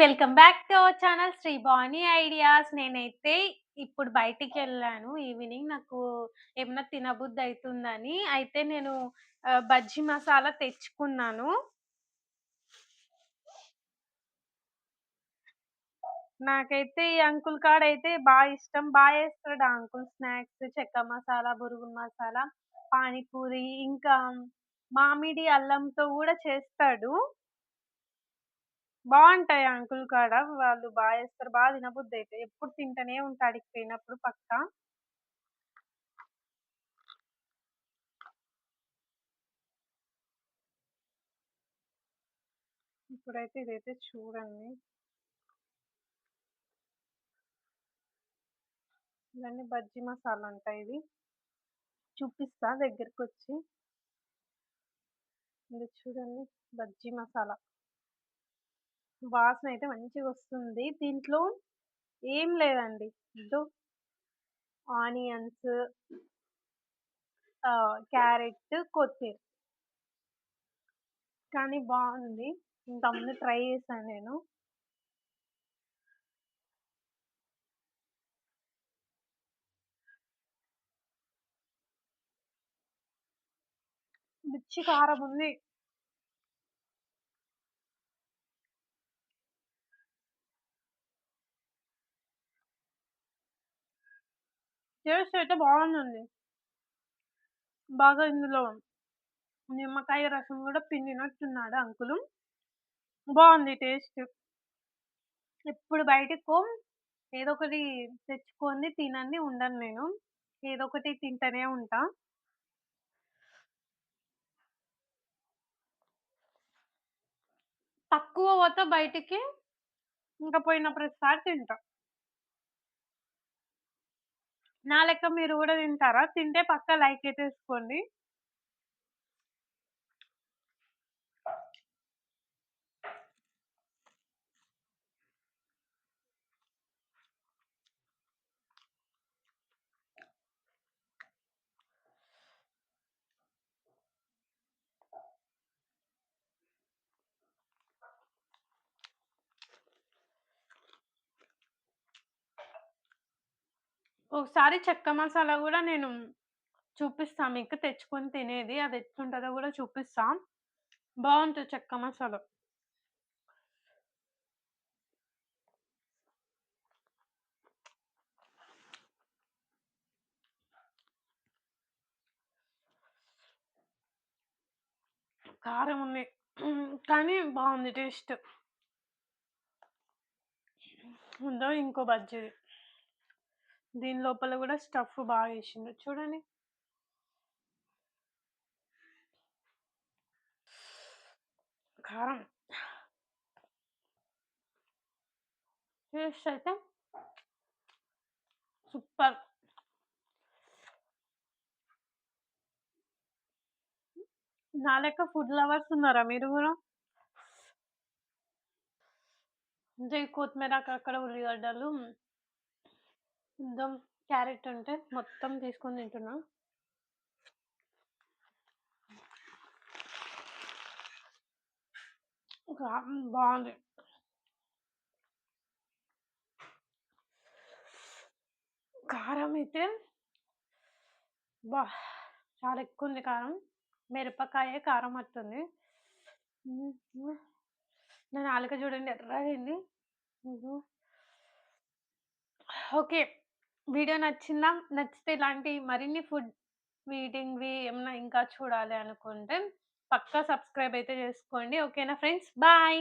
Welcome back to our channel Sri Bani ideas. నేనైతే ఇప్పుడు బయటికి వెళ్ళాను ఈవినింగ్ నాకు ఏమన్నా తినబుద్ధి అవుతుందని అయితే నేను బజ్జీ మసాలా తెచ్చుకున్నాను. నాకైతే ఈ అంకుల్ కాడ అయితే బాగా ఇష్టం. బాగా చేస్తాడు ఆ అంకుల్ స్నాక్స్, చెక్క మసాలా, బురుగున్ మసాలా, పానీపూరి ఇంకా మామిడి అల్లంతో కూడా చేస్తాడు. బావుంటాయి ఆ అంకుల్ కాడ. వాళ్ళు బా చేస్తారు. బా తినబుద్దయితయి. ఎప్పుడు తింటనే ఉంటా ఆడికి పోయినప్పుడు పక్కా. ఇప్పుడైతే ఇదైతే చూడండి. ఇవన్నీ బజ్జీ మసాలా అంట ఇది. చూపిస్తా దగ్గరకొచ్చి. ఇది చూడండి బజ్జీ మసాలా. వాసన అయితే మంచిగా వస్తుంది దీంట్లో ఏం లేదండి. ఇదో ఆనియన్స్ క్యారెట్, కొత్తిమీర. కానీ బావుంది. ఇంతకుముందు ట్రై చేశాను నేను. మిర్చి కారం ఉంది టేస్ట్ అయితే బాగుంది బాగా ఇందులో నిమ్మకాయ రసం కూడా పిండినట్టున్నాడు అంకులు. బాగుంది టేస్ట్. ఇప్పుడు బయటకు ఏదో ఒకటి తెచ్చుకొని తినని ఉండను నేను. ఏదో ఒకటి తింటనే ఉంటా. తక్కువ పోతే బయటికి. ఇంకా పోయిన ప్రతిసారి తింటా. నా లెక్క మీరు కూడా తింటారా? తింటే పక్క లైక్ అయితే వేసుకోండి ఒకసారి చెక్క మసాలా గూడా నేను చూపిస్తా మీకు తెచ్చుకొని తినేది. అది ఎట్లుంటదో గూడా చూపిస్తా. బావుంటది చెక్క మసాలా. కారం ఉంది. కానీ బావుంది టేస్ట్. ఉందో ఇంకో బజ్జీది. దీని లోపల కూడా స్టఫ్ బాగా వేసిండు చూడండి. కారం. టేస్ట్ అయితే సూపర్. నా లెక్క ఫుడ్ లవర్స్ ఉన్నారా మీరు కూడా అంటే కొత్తిమీర, అక్కడక్కడ ఉల్లిగడ్డలు మొత్తం క్యారెట్ ఉంటే మొత్తం తీసుకొని తింటున్నా. బాగుంది కారం అయితే బా చాలా ఎక్కువ ఉంది కారం. మిరపకాయ కారం వస్తుంది నా నాలుక చూడండి ఎర్రగా అయింది ఓకే. వీడియో నచ్చిందా? నచ్చితే ఇలాంటి మరిన్ని ఫుడ్ ఈటింగ్‌వి ఏమన్నా ఇంకా చూడాలి అనుకుంటే పక్కా సబ్స్క్రైబ్ అయితే చేసుకోండి. ఓకేనా ఫ్రెండ్స్? బాయ్.